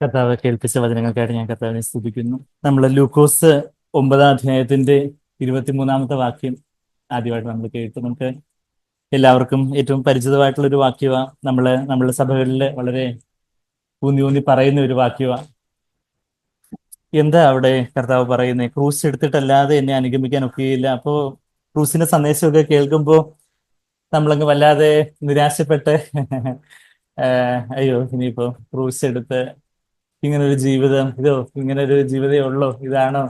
കർത്താവ് കേൾപ്പിച്ച വചനങ്ങൾക്കായിട്ട് ഞാൻ കർത്താവിനെ സ്തുതിക്കുന്നു. നമ്മൾ ലൂക്കോസ് ഒമ്പതാം അധ്യായത്തിന്റെ ഇരുപത്തിമൂന്നാമത്തെ വാക്യം ആദ്യമായിട്ട് നമ്മൾ കേട്ടു. നമുക്ക് എല്ലാവർക്കും ഏറ്റവും പരിചിതമായിട്ടുള്ള ഒരു വാക്യമാണ് നമ്മൾ നമ്മളുടെ സഭകളിൽ വളരെ ഊന്നി ഊന്നി പറയുന്ന ഒരു വാക്യമാണ് എന്താ അവിടെ കർത്താവ് പറയുന്നത് ക്രൂസ് എടുത്തിട്ടല്ലാതെ എന്നെ അനുഗമിക്കാൻ ഒക്കെയില്ല. അപ്പോ ക്രൂസിന്റെ സന്ദേശമൊക്കെ കേൾക്കുമ്പോൾ നമ്മളങ്ങ് വല്ലാതെ നിരാശപ്പെട്ട് അയ്യോ ഇനിയിപ്പോ ക്രൂസ് എടുത്ത് ഇങ്ങനെ ഒരു ജീവിതം ഇതോ ഇങ്ങനൊരു ജീവിതമേ ഉള്ളൂ ഇതാണോ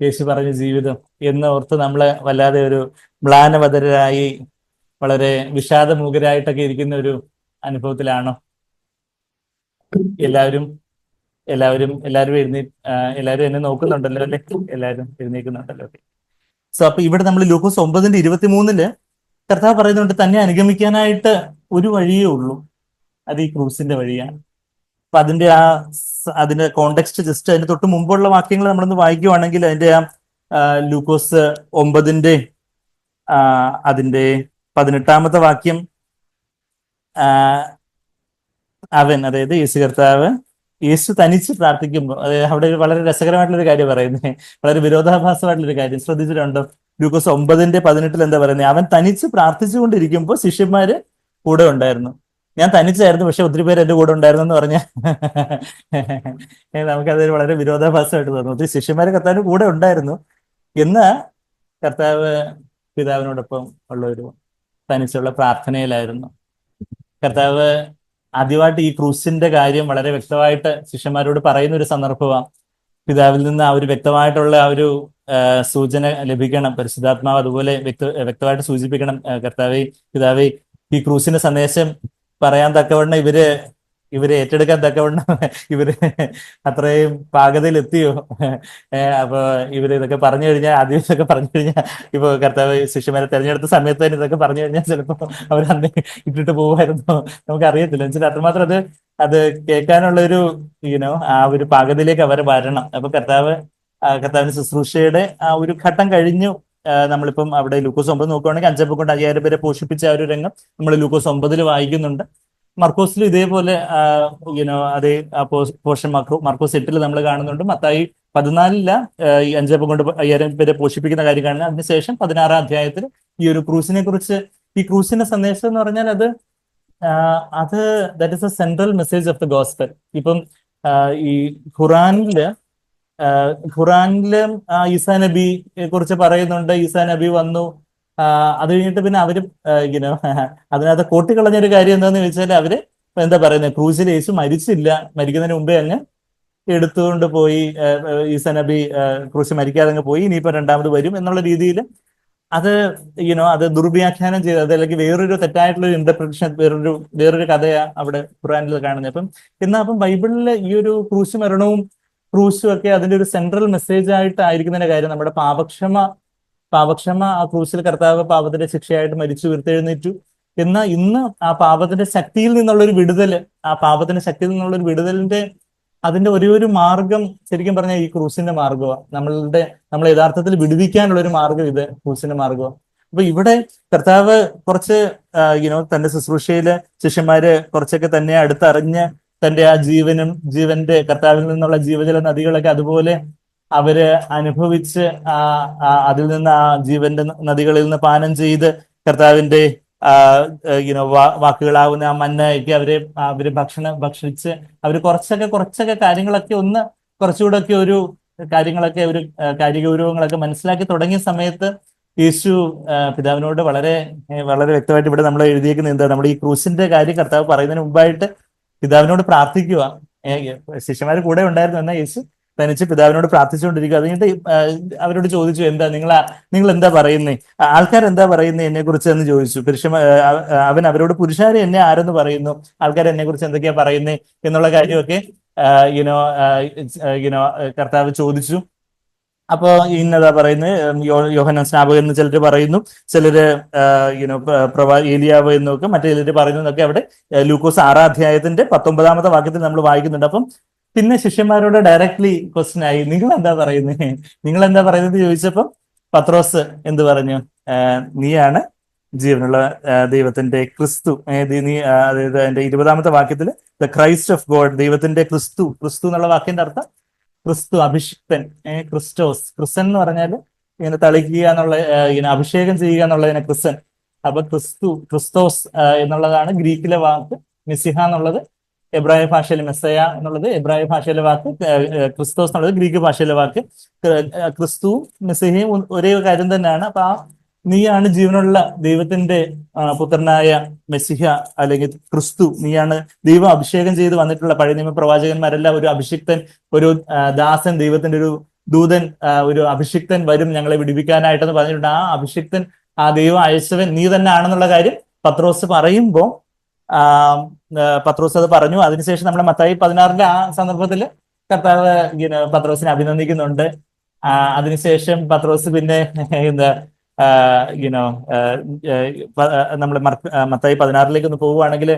യേശു പറഞ്ഞ ജീവിതം എന്ന് ഓർത്ത് നമ്മളെ വല്ലാതെ ഒരു മ്ലാനവതരായി വളരെ വിഷാദമൂകരായിട്ടൊക്കെ ഇരിക്കുന്ന ഒരു അനുഭവത്തിലാണോ? എല്ലാവരും എല്ലാവരും എല്ലാവരും എഴുന്നേ എല്ലാവരും എന്നെ നോക്കുന്നുണ്ടല്ലോ അല്ലെ? എല്ലാവരും എഴുന്നേക്കുന്നുണ്ടല്ലോ സോ അപ്പൊ ഇവിടെ നമ്മൾ ലൂക്കോസ് ഒമ്പതിന്റെ ഇരുപത്തിമൂന്നിൽ കർത്താവ് പറയുന്നുണ്ട് തന്നെ അനുഗമിക്കാനായിട്ട് ഒരു വഴിയേ ഉള്ളൂ. അത് ഈ ക്രൂസിന്റെ വഴിയാണ്. അപ്പൊ അതിന്റെ ആ അതിന്റെ കോണ്ടെക്സ്റ്റ് ജസ്റ്റ് അതിന്റെ തൊട്ട് മുമ്പുള്ള വാക്യങ്ങൾ നമ്മളൊന്ന് വായിക്കുവാണെങ്കിൽ അതിന്റെ ആ ലൂക്കോസ് ഒമ്പതിന്റെ അതിന്റെ പതിനെട്ടാമത്തെ വാക്യം അവൻ അതായത് യേശു കർത്താവ് യേശു തനിച്ച് പ്രാർത്ഥിക്കുമ്പോൾ അതായത് അവിടെ വളരെ രസകരമായിട്ടുള്ള ഒരു കാര്യം പറയുന്നത് വളരെ വിരോധാഭാസമായിട്ടുള്ള ഒരു കാര്യം ശ്രദ്ധിച്ചിട്ടുണ്ടോ? ലൂക്കോസ് ഒമ്പതിന്റെ പതിനെട്ടിൽ എന്താ പറയുന്നത് അവൻ തനിച്ച് പ്രാർത്ഥിച്ചുകൊണ്ടിരിക്കുമ്പോൾ ശിഷ്യന്മാര് കൂടെ ഉണ്ടായിരുന്നു. ഞാൻ തനിച്ചായിരുന്നു പക്ഷെ ഒത്തിരി പേര് എന്റെ കൂടെ ഉണ്ടായിരുന്നു എന്ന് പറഞ്ഞ നമുക്കതൊരു വളരെ വിരോധാഭാസമായിട്ട് തോന്നുന്നു. ഒത്തിരി ശിഷ്യന്മാര് കർത്താവിന്റെ കൂടെ ഉണ്ടായിരുന്നു. എന്ന് കർത്താവ് പിതാവിനോടൊപ്പം ഉള്ള ഒരു തനിച്ചുള്ള പ്രാർത്ഥനയിലായിരുന്നു. കർത്താവ് ആദ്യമായിട്ട് ഈ ക്രൂസിന്റെ കാര്യം വളരെ വ്യക്തമായിട്ട് ശിഷ്യന്മാരോട് പറയുന്ന ഒരു സന്ദർഭമാണ്. പിതാവിൽ നിന്ന് ആ ഒരു വ്യക്തമായിട്ടുള്ള ആ ഒരു സൂചന ലഭിക്കണം. പരിശുദ്ധാത്മാവ് അതുപോലെ വ്യക്ത വ്യക്തമായിട്ട് സൂചിപ്പിക്കണം. കർത്താവ് പിതാവെ ഈ ക്രൂസിന്റെ സന്ദേശം പറയാൻ തക്കവണ്ണം ഇവർ ഇവർ ഏറ്റെടുക്കാൻ തക്കവണ്ണം ഇവർ അത്രയും പാകതയിൽ എത്തിയോ അപ്പൊ ഇവർ ഇതൊക്കെ പറഞ്ഞു കഴിഞ്ഞാൽ ആദ്യം ഇതൊക്കെ പറഞ്ഞു കഴിഞ്ഞാൽ ഇപ്പൊ കർത്താവ് ശിഷ്യന്മാരെ തെരഞ്ഞെടുത്ത സമയത്ത് തന്നെ ഇതൊക്കെ പറഞ്ഞു കഴിഞ്ഞാൽ ചിലപ്പോ അവർ അന്ന് ഇട്ടിട്ട് പോകുമായിരുന്നു. നമുക്ക് അറിയത്തില്ല എന്നുവെച്ചാൽ അത്രമാത്രം അത് അത് കേൾക്കാനുള്ള ഒരു യുനോ ആ ഒരു പാകതയിലേക്ക് അവർ വരണം. അപ്പൊ കർത്താവ് കർത്താവിന്റെ ശുശ്രൂഷയുടെ ആ ഒരു ഘട്ടം കഴിഞ്ഞു. നമ്മളിപ്പം അവിടെ ലൂക്കോസ് ഒമ്പത് നോക്കുകയാണെങ്കിൽ അഞ്ചപ്പം കൊണ്ട് അയ്യായിരം പേരെ പോഷിപ്പിച്ച ആ ഒരു രംഗം നമ്മൾ ലൂക്കോസ് ഒമ്പതിൽ വായിക്കുന്നുണ്ട്. മർക്കോസിൽ ഇതേപോലെ യുനോ അതേ പോർഷൻ മർക്കോസ് എട്ടിൽ നമ്മൾ കാണുന്നുണ്ട്. മത്തായി പതിനാലില്ല ഈ അഞ്ചപ്പം കൊണ്ട് അയ്യായിരം പേരെ പോഷിപ്പിക്കുന്ന കാര്യം കാണുന്നത്. അതിനുശേഷം പതിനാറാം അധ്യായത്തിൽ ഈ ഒരു ക്രൂസിനെ കുറിച്ച് ഈ ക്രൂസിന്റെ സന്ദേശം എന്ന് പറഞ്ഞാൽ അത് അത് that is a central message of the gospel ഇപ്പം ഈ ഖുറാനിൽ ഖുറാനിൽ ഈസാ നബി കുറിച്ച് പറയുന്നുണ്ട്. ഈസാ നബി വന്നു. അത് കഴിഞ്ഞിട്ട് പിന്നെ അവർ ഇങ്ങനെ അതിനകത്ത് കൂട്ടിക്കളഞ്ഞൊരു കാര്യം എന്താന്ന് വെച്ചാൽ അവർ എന്താ പറയുന്നത് ക്രൂസിൽ യേശു മരിച്ചില്ല. മരിക്കുന്നതിന് മുമ്പേ അങ്ങ് എടുത്തുകൊണ്ട് പോയി ഈസാ നബി ക്രൂസ് മരിക്കാതെ അങ്ങ് പോയി. ഇനിയിപ്പോ രണ്ടാമത് വരും എന്നുള്ള രീതിയിൽ അത് യുനോ അത് ദുർവ്യാഖ്യാനം ചെയ്ത് അത് അല്ലെങ്കിൽ വേറൊരു തെറ്റായിട്ടുള്ള ഒരു ഇന്റർപ്രിട്ടേഷൻ വേറൊരു വേറൊരു കഥയാണ് അവിടെ ഖുറാനിൽ കാണുന്നത്. അപ്പം എന്നാ അപ്പം ബൈബിളിലെ ഈ ഒരു ക്രൂശ് മരണവും ക്രൂശും ഒക്കെ അതിന്റെ ഒരു സെൻട്രൽ മെസ്സേജ് ആയിട്ടായിരിക്കുന്നതിന്റെ കാര്യം നമ്മുടെ പാപക്ഷമ പാപക്ഷമ ആ ക്രൂശിൽ കർത്താവ് പാപത്തിന്റെ ശിക്ഷയായിട്ട് മരിച്ചു ഉയർത്തെഴുന്നേറ്റു. എന്നാൽ ഇന്ന് ആ പാപത്തിന്റെ ശക്തിയിൽ നിന്നുള്ള ഒരു വിടുതൽ ആ പാപത്തിന്റെ ശക്തിയിൽ നിന്നുള്ള ഒരു വിടുതലിന്റെ അതിന്റെ ഒരേ ഒരു മാർഗം ശരിക്കും പറഞ്ഞാൽ ഈ ക്രൂസിന്റെ മാർഗമാണ് നമ്മളുടെ നമ്മളെ യഥാർത്ഥത്തിൽ വിടുവിക്കാനുള്ള ഒരു മാർഗം ഇത് ക്രൂസിന്റെ മാർഗമാണ് അപ്പൊ ഇവിടെ കർത്താവ് കുറച്ച് യുനോ തന്റെ ശുശ്രൂഷയിൽ ശിഷ്യന്മാര് കുറച്ചൊക്കെ തന്നെ അടുത്തറിഞ്ഞ് തന്റെ ആ ജീവനും ജീവന്റെ കർത്താവിൽ നിന്നുള്ള ജീവജല നദികളൊക്കെ അതുപോലെ അവർ അനുഭവിച്ച് ആ അതിൽ നിന്ന് ആ ജീവന്റെ നദികളിൽ നിന്ന് പാനം ചെയ്ത് കർത്താവിന്റെ യുനോ വാക്കുകളാവുന്ന ആ മന്നയൊക്കെ അവരെ അവർ ഭക്ഷണം ഭക്ഷിച്ച് അവർ കുറച്ചൊക്കെ കുറച്ചൊക്കെ കാര്യങ്ങളൊക്കെ ഒന്ന് കുറച്ചുകൂടെ ഒക്കെ ഒരു കാര്യങ്ങളൊക്കെ ഒരു കാര്യഗൗരവങ്ങളൊക്കെ മനസ്സിലാക്കി തുടങ്ങിയ സമയത്ത് യേശു പിതാവിനോട് വളരെ വളരെ വ്യക്തമായിട്ട് ഇവിടെ നമ്മൾ എഴുതിയേക്കുന്നത് എന്താ? നമ്മുടെ ഈ ക്രൂസിന്റെ കാര്യം കർത്താവ് പറയുന്നതിന് മുമ്പായിട്ട് പിതാവിനോട് പ്രാർത്ഥിക്കുക ശിഷ്യന്മാർ കൂടെ ഉണ്ടായിരുന്നു എന്നാൽ യേശു തനിച്ച് പിതാവിനോട് പ്രാർത്ഥിച്ചുകൊണ്ടിരിക്കുക. അത് കഴിഞ്ഞിട്ട് അവരോട് ചോദിച്ചു എന്താ നിങ്ങൾ നിങ്ങൾ എന്താ പറയുന്നേ ആൾക്കാർ എന്താ പറയുന്നത് എന്നെ കുറിച്ച് എന്ന് ചോദിച്ചു പുരുഷ അവൻ അവരോട് പുരുഷാരെ എന്നെ ആരെന്ന് പറയുന്നു? ആൾക്കാർ എന്നെ കുറിച്ച് എന്തൊക്കെയാ പറയുന്നേ? എന്നുള്ള കാര്യമൊക്കെ യുനോ യുനോ കർത്താവ് ചോദിച്ചു. അപ്പോ ഇന്നതാ പറയുന്നത് യോഹന സ്നാപകൻ എന്ന് ചിലർ പറയുന്നു. ചിലര് യുനോ പ്രവാ ഏലിയാവ് എന്നൊക്കെ മറ്റു പറയുന്നു എന്നൊക്കെ അവിടെ ലൂക്കോസ് ആറാം അധ്യായത്തിന്റെ പത്തൊമ്പതാമത്തെ വാക്യത്തിൽ നമ്മൾ വായിക്കുന്നുണ്ട്. അപ്പം പിന്നെ ശിഷ്യന്മാരോട് ഡയറക്ട്ലി ക്വസ്റ്റ്യൻ ആയി നിങ്ങൾ എന്താ പറയുന്നത് നിങ്ങൾ എന്താ പറയുന്നത് ചോദിച്ചപ്പം പത്രോസ് എന്ത് പറഞ്ഞു? നീയാണ് ജീവനുള്ള ദൈവത്തിന്റെ ക്രിസ്തു. നീ അതായത് അതിന്റെ ഇരുപതാമത്തെ വാക്യത്തിൽ ദ ക്രൈസ്റ്റ് ഓഫ് ഗോഡ് ദൈവത്തിന്റെ ക്രിസ്തു. ക്രിസ്തു എന്നുള്ള വാക്കിന്റെ അർത്ഥം ക്രിസ്തു അഭിഷിക്തൻ ക്രിസ്റ്റോസ്. ക്രിസ്തൻ എന്ന് പറഞ്ഞാൽ ഇങ്ങനെ തളിക്കുക എന്നുള്ള ഇങ്ങനെ അഭിഷേകം ചെയ്യുക എന്നുള്ളതിനെ ക്രിസ്തൻ. അപ്പൊ ക്രിസ്തു ക്രിസ്തോസ് എന്നുള്ളതാണ് ഗ്രീക്കിലെ വാക്ക്. മിസിഹ എന്നുള്ളത് എബ്രായ ഭാഷയിലെ മെസ്സയ എന്നുള്ളത് എബ്രായ ഭാഷയിലെ വാക്ക് ക്രിസ്തോസ് എന്നുള്ളത് ഗ്രീക്ക് ഭാഷയിലെ വാക്ക്. ക്രിസ്തു മെസ്സിഹയും ഒരേ കാര്യം തന്നെയാണ്. അപ്പൊ ആ നീയാണ് ജീവനുള്ള ദൈവത്തിന്റെ പുത്രനായ മെസ്സിഹ അല്ലെങ്കിൽ ക്രിസ്തു. നീയാണ് ദൈവം അഭിഷേകം ചെയ്ത് വന്നിട്ടുള്ള പഴയ നിയമ പ്രവാചകന്മാരെല്ലാം ഒരു അഭിഷിക്തൻ ഒരു ദാസൻ ദൈവത്തിന്റെ ഒരു ദൂതൻ ഒരു അഭിഷിക്തൻ വരും ഞങ്ങളെ വിടിവിക്കാനായിട്ടെന്ന് പറഞ്ഞിട്ടുണ്ട്. ആ അഭിഷിക്തൻ ആ ദൈവം അയച്ചവൻ നീ തന്നെ ആണെന്നുള്ള കാര്യം പത്രോസ് പറയുമ്പോൾ പത്രോസ് അത് പറഞ്ഞു. അതിനുശേഷം നമ്മുടെ മത്തായി പതിനാറിന്റെ ആ സന്ദർഭത്തിൽ കർത്താവ് പത്രോസിനെ അഭിനന്ദിക്കുന്നുണ്ട്. അതിനുശേഷം പത്രോസ് പിന്നെ എന്താ യുനോ നമ്മൾ മത്തായി പതിനാറിലേക്ക് ഒന്ന് പോവുകയാണെങ്കിൽ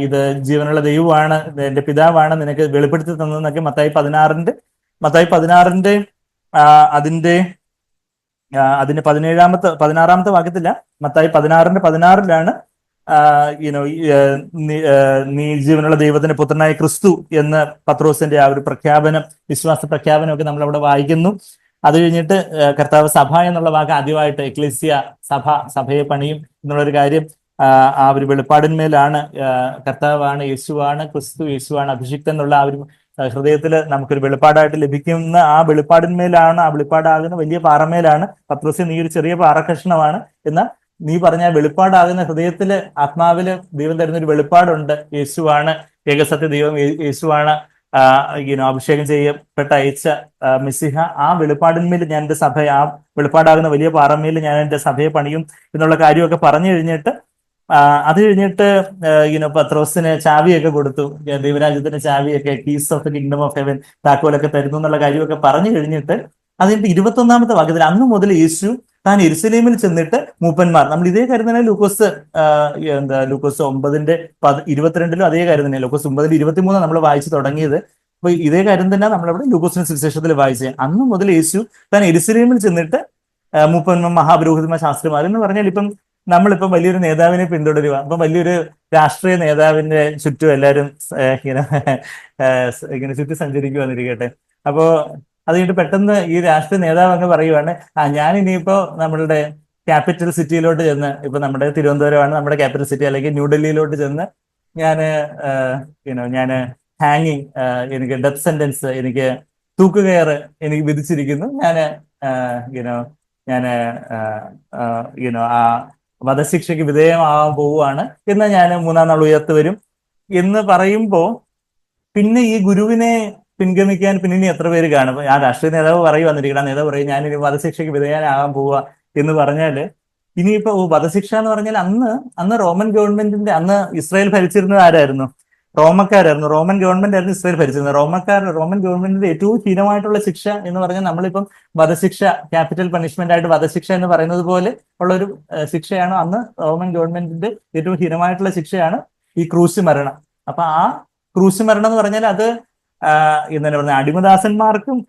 ഇത് ജീവനുള്ള ദൈവമാണ് എന്റെ പിതാവാണ് നിനക്ക് വെളിപ്പെടുത്തി തന്നതെന്നൊക്കെ മത്തായി പതിനാറിന്റെ മത്തായി പതിനാറിന്റെ അതിന്റെ അതിന്റെ പതിനേഴാമത്തെ പതിനാറാമത്തെ വാക്യത്തില്ല മത്തായി പതിനാറിന്റെ പതിനാറിലാണ് യുനോ നീ ജീവനുള്ള ദൈവത്തിന്റെ പുത്രനായ ക്രിസ്തു എന്ന് പത്രോസിന്റെ ആ ഒരു പ്രഖ്യാപനം വിശ്വാസ പ്രഖ്യാപനം ഒക്കെ നമ്മൾ അവിടെ വായിക്കുന്നു. അത് കഴിഞ്ഞിട്ട് കർത്താവ് സഭ എന്നുള്ള വാക്ക് ആദ്യമായിട്ട് എക്ലിസിയ സഭ സഭയെ പണിയും എന്നുള്ളൊരു കാര്യം ആ, ഒരു വെളിപ്പാടിന്മേലാണ് കർത്താവാണ് യേശുവാണ് ക്രിസ്തു യേശുവാണ് അഭിഷിക്തൻ എന്നുള്ള ആ ഒരു ഹൃദയത്തിൽ നമുക്കൊരു വെളിപ്പാടായിട്ട് ലഭിക്കുന്ന ആ വെളിപ്പാടിന്മേലാണ് ആ വെളിപ്പാടാകുന്ന വലിയ പാറമേലാണ് പത്രോസി നീ ഒരു ചെറിയ പാറകഷ്ണമാണ് എന്ന നീ പറഞ്ഞ വെളിപ്പാടാകുന്ന ഹൃദയത്തിൽ ആത്മാവിൽ ദൈവം തരുന്ന ഒരു വെളിപ്പാടുണ്ട്. യേശുവാണ് ഏകസത്യ ദൈവം യേശുവാണ് know, അഭിഷേകം ചെയ്യപ്പെട്ട അയച്ച മിസ്സിഹ ആ വെളിപ്പാടിന്മേൽ ഞാൻ എന്റെ സഭ ആ വെളിപ്പാടാകുന്ന വലിയ പാറമേൽ ഞാൻ എന്റെ സഭയെ പണിയും എന്നുള്ള കാര്യമൊക്കെ പറഞ്ഞു കഴിഞ്ഞിട്ട് അത് കഴിഞ്ഞിട്ട് ഇങ്ങനെ പത്രോസിന് ചാവിയൊക്കെ കൊടുത്തു. ദൈവരാജ്യത്തിന്റെ ചാവിയൊക്കെ keys of the kingdom of heaven താക്കോലൊക്കെ തരുന്നു എന്നുള്ള കാര്യമൊക്കെ പറഞ്ഞു കഴിഞ്ഞിട്ട് അതിന്റെ ഇരുപത്തി ഒന്നാമത്തെ വാക്യത്തിൽ അന്ന് മുതൽ യേശു താൻ എരുസലേമിൽ ചെന്നിട്ട് മൂപ്പന്മാർ നമ്മൾ ഇതേ കാര്യം തന്നെ ലൂക്കോസ് എന്താ ലൂക്കോസ് ഒമ്പതിന്റെ പത് ഇരുപത്തിരണ്ടിലും അതേ കാര്യം തന്നെ ലൂക്കോസ് ഒമ്പതിൽ ഇരുപത്തിമൂന്ന് നമ്മൾ വായിച്ചു തുടങ്ങിയത്. അപ്പൊ ഇതേ കാര്യം തന്നെ നമ്മളവിടെ ലൂക്കോസിന്റെ സുവിശേഷത്തിൽ വായിച്ചത് അന്ന് മുതൽ യേശു താൻ എരുസലേമിൽ ചെന്നിട്ട് മൂപ്പന്മാർ മഹാപുരോഹിതന്മാർ ശാസ്ത്രിമാർ എന്ന് പറഞ്ഞാൽ ഇപ്പം നമ്മളിപ്പം വലിയൊരു നേതാവിനെ പിന്തുടരുക. അപ്പൊ വലിയൊരു രാഷ്ട്രീയ നേതാവിന്റെ ചുറ്റും എല്ലാവരും ഇങ്ങനെ ഇങ്ങനെ ചുറ്റി സഞ്ചരിക്കുക എന്നിരിക്കട്ടെ അപ്പോ അത് കഴിഞ്ഞിട്ട് പെട്ടെന്ന് ഈ രാഷ്ട്രീയ നേതാവ് അങ്ങ് പറയുവാണ് ആ ഞാൻ ഇനിയിപ്പോ നമ്മളുടെ ക്യാപിറ്റൽ സിറ്റിയിലോട്ട് ചെന്ന് ഇപ്പൊ നമ്മുടെ തിരുവനന്തപുരമാണ് നമ്മുടെ ക്യാപിറ്റൽ സിറ്റി അല്ലെങ്കിൽ ന്യൂഡൽഹിയിലോട്ട് ചെന്ന് ഞാൻ യുനോ ഞാൻ ഹാങ്ങിങ് എനിക്ക് ഡെത്ത് സെന്റൻസ് എനിക്ക് തൂക്കുകയർ എനിക്ക് വിധിച്ചിരിക്കുന്നു. ഞാൻ യുനോ ഞാൻ യുനോ ആ വധശിക്ഷയ്ക്ക് വിധേയമാവാൻ പോവുകയാണ് എന്ന് ഞാൻ മൂന്നാം നാൾ ഉയർത്ത് വരും എന്ന് പറയുമ്പോൾ പിന്നെ ഈ ഗുരുവിനെ പിൻഗമിക്കാൻ പിന്നെ ഇനി എത്ര പേര് കാണും? ഞാൻ രാഷ്ട്രീയ നേതാവ് പറയും വന്നിരിക്കണം. നേതാവ് പറയും ഞാൻ ഇനി വധശിക്ഷയ്ക്ക് വിധേയനാകാൻ പോവുക എന്ന് പറഞ്ഞാൽ ഇനിയിപ്പോ വധശിക്ഷ എന്ന് പറഞ്ഞാൽ അന്ന് അന്ന് റോമൻ ഗവൺമെന്റിന്റെ അന്ന് ഇസ്രായേൽ ഭരിച്ചിരുന്നത് ആരായിരുന്നു? റോമക്കാരായിരുന്നു. റോമൻ ഗവൺമെന്റ് ആയിരുന്നു ഇസ്രായേൽ ഭരിച്ചിരുന്നത്. റോമക്കാർ റോമൻ ഗവൺമെന്റിന്റെ ഏറ്റവും ഹീനമായിട്ടുള്ള ശിക്ഷ എന്ന് പറഞ്ഞാൽ നമ്മളിപ്പം വധശിക്ഷ ക്യാപിറ്റൽ പണിഷ്മെന്റ് ആയിട്ട് വധശിക്ഷ എന്ന് പറയുന്നത് പോലെ ഉള്ള ഒരു ശിക്ഷയാണ് അന്ന് റോമൻ ഗവൺമെന്റിന്റെ ഏറ്റവും ഹീനമായിട്ടുള്ള ശിക്ഷയാണ് ഈ ക്രൂശ് മരണം. അപ്പൊ ആ ക്രൂശ് മരണം എന്ന് പറഞ്ഞാൽ അത് എന്താണ് പറഞ്ഞ അടിമദാസന്മാർക്കും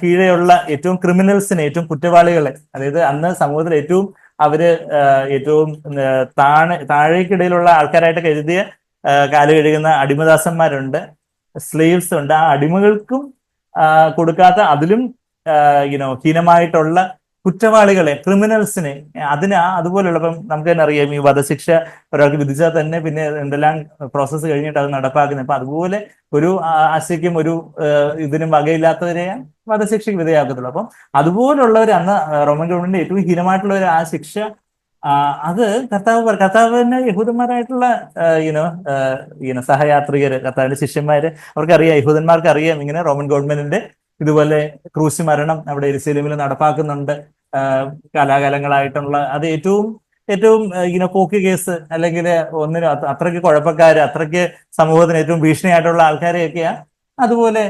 കീഴെയുള്ള ഏറ്റവും ക്രിമിനൽസിനെ ഏറ്റവും കുറ്റവാളികളെ അതായത് അന്ന് സമൂഹത്തിൽ ഏറ്റവും അവർ ഏറ്റവും താഴെ താഴേക്കിടയിലുള്ള ആൾക്കാരായിട്ട് കരുതിയ കാൽ കഴുകുന്ന അടിമദാസന്മാരുണ്ട് സ്ലേവ്സ് ഉണ്ട്. ആ അടിമകൾക്കും കൊടുക്കാത്ത അതിലും യുനോ ഹീനമായിട്ടുള്ള കുറ്റവാളികളെ ക്രിമിനൽസിനെ അതിന് അതുപോലുള്ള ഇപ്പം നമുക്ക് തന്നെ അറിയാം. ഈ വധശിക്ഷ ഒരാൾക്ക് വിധിച്ചാൽ തന്നെ പിന്നെ എന്തെല്ലാം പ്രോസസ്സ് കഴിഞ്ഞിട്ട് അത് നടപ്പാക്കുന്നത്. അപ്പൊ അതുപോലെ ഒരു ആശയ്ക്കും ഒരു ഇതിനും വകയില്ലാത്തവരെ വധശിക്ഷയ്ക്ക് വിധേയാക്കത്തുള്ളൂ അപ്പം അതുപോലുള്ളവർ അന്ന് റോമൻ ഗവൺമെന്റ് ഏറ്റവും ഹീനമായിട്ടുള്ള ഒരു ആ ശിക്ഷ അത് കർത്താവ് കർത്താവിന് യഹൂദന്മാരായിട്ടുള്ള യുനോ യുനോ സഹയാത്രികര് കർത്താവിന്റെ ശിഷ്യന്മാര് അവർക്കറിയാം യഹൂദന്മാർക്ക് അറിയാം ഇങ്ങനെ റോമൻ ഗവൺമെന്റിന്റെ ഇതുപോലെ ക്രൂശി മരണം അവിടെ എരുസലേമിൽ നടപ്പാക്കുന്നുണ്ട്. കലാകാലങ്ങളായിട്ടുള്ള അത് ഏറ്റവും ഏറ്റവും ഇങ്ങനെ പോക്ക് കേസ് അല്ലെങ്കിൽ ഒന്നിനും അത്ര- അത്രയ്ക്ക് കുഴപ്പക്കാര് അത്രയ്ക്ക് സമൂഹത്തിന് ഏറ്റവും ഭീഷണിയായിട്ടുള്ള ആൾക്കാരെയൊക്കെയാ അതുപോലെ